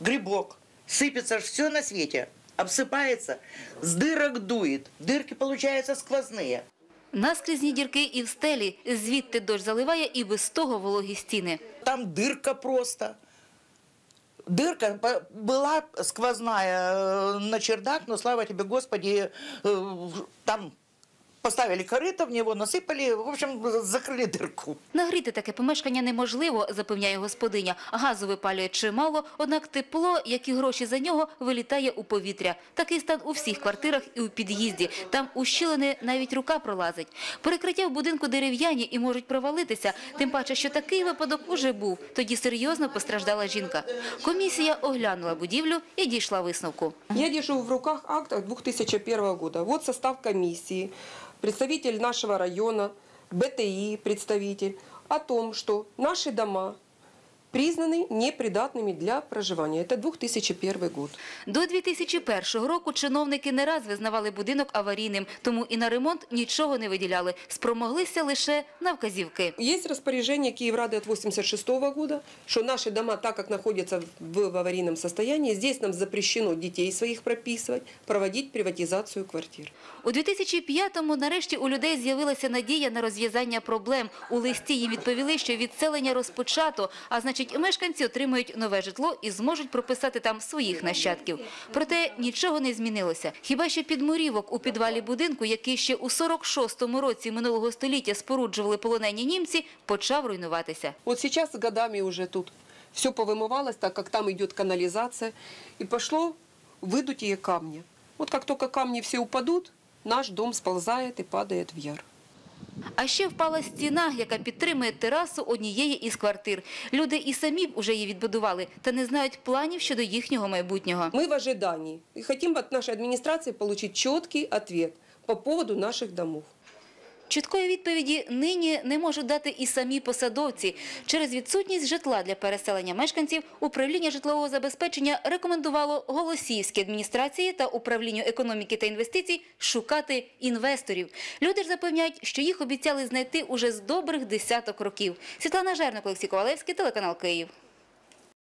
грибок, сыпется ж все на свете, обсыпается, с дырок дует, дырки получаются сквозные. Наскрізні дірки і в стелі, звідти дощ заливає і без того вологі стіни. Там дырка просто. Дырка по- была сквозная э, на чердак, но слава тебе, Господи, э, там поставили корыто в него, насыпали, в общем, закрыли дырку. Нагріти таке помешкання неможливо, запевняє господиня. Газу випалює чимало, однак тепло, як і гроші за нього, вилітає у повітря. Такий стан у всіх квартирах і у під'їзді. Там у щілини навіть рука пролазить. Перекриття в будинку дерев'яні і можуть провалитися. Тим паче, що такий випадок уже був. Тоді серйозно постраждала жінка. Комісія оглянула будівлю і дійшла висновку. Я держу в руках акт 2001 года. Вот состав комиссии, представитель нашего района, БТИ представитель, о том, что наши дома признаны непридатными для проживания. Это 2001 год. До 2001 року чиновники не раз визнавали будинок аварійним, тому і на ремонт нічого не виділяли. Спромоглися лише на вказівки. Есть распоряжение Киеврады от 86 года, что наши дома, так как находятся в, в аварийном состоянии, здесь нам запрещено детей своих прописывать, проводить приватизацию квартир. У 2005-му нарешті у людей з'явилася надія на розв'язання проблем. У листі їм відповіли, що відселення розпочато, а значить і мешканці отримають нове житло і зможуть прописати там своїх нащадків. Проте нічого не змінилося. Хіба що підмурівок у підвалі будинку, який ще у 46-му році минулого століття споруджували полонені німці, почав руйнуватися. Вот сейчас с годами уже тут все повымывалось, так как там идет канализация, и пошло выдутие камня. Вот как только камни все упадут, наш дом сползает и падает в яр. А ще впала стіна, яка підтримує терасу однієї із квартир. Люди і самі б уже її відбудували, та не знають планів щодо їхнього майбутнього. Ми в ожиданні і хочемо від нашої адміністрації отримати чіткий відповідь по поводу наших домов. Чіткої відповіді нині не можуть дати і самі посадовці. Через відсутність житла для переселення мешканців управління житлового забезпечення рекомендувало Голосіївській адміністрації та управлінню економіки та інвестицій шукати інвесторів. Люди ж запевняють, що їх обіцяли знайти уже з добрих десяток років. Світлана Жерник, Олексій Ковалевський, телеканал Київ.